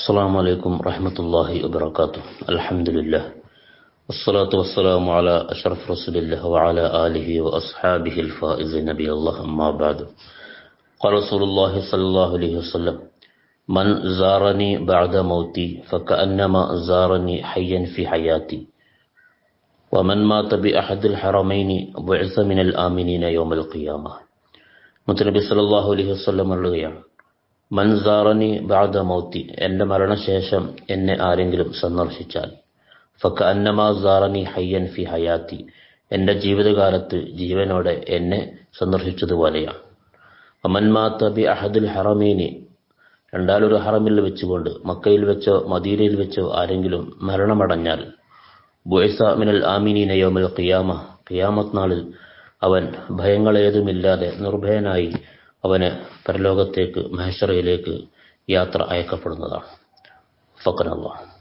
السلام عليكم ورحمة الله وبركاته الحمد لله والصلاة والسلام على أشرف رسول الله وعلى آله وأصحابه الفائزين نبي الله أما بعد قال رسول الله صلى الله عليه وسلم من زارني بعد موتي فكأنما زارني حيا في حياتي ومن مات بأحد الحرمين بعث من الآمنين يوم القيامة മുത്തനബി സല്ലല്ലാഹു അലൈഹി വസല്ലം പറയുകയാണ് മൻസാറനി ബാദ മൗത്തി. എന്റെ മരണശേഷം എന്നെ ആരെങ്കിലും സന്ദർശിച്ചാൽ. ഫക്ക അന്നമാ സാറനി ഹയ്യൻ ഫി ഹയാത്തി. എന്റെ ജീവിതകാലത്ത് ജീവനോടെ എന്നെ സന്ദർശിച്ചതുപോലെയാണ് അമൻമാത്ത ബി അഹദുൽ ഹറമീനി. രണ്ടാലൊരു ഹറമിൽ വെച്ചുകൊണ്ട് മക്കയിൽ വെച്ചോ മദീനയിൽ വെച്ചോ ആരെങ്കിലും മരണമടഞ്ഞാൽ. ബുയസ മിനൽ ആമിനീന യോമൽ ഖിയാമ. ഖിയാമത്ത് നാളിൽ അവൻ ഭയങ്ങളേതുമില്ലാതെ നിർഭയനായി അവന് പരലോകത്തേക്ക് മഹേശ്വറയിലേക്ക് യാത്ര അയക്കപ്പെടുന്നതാണ്. ഫക്കനല്ലാഹ്.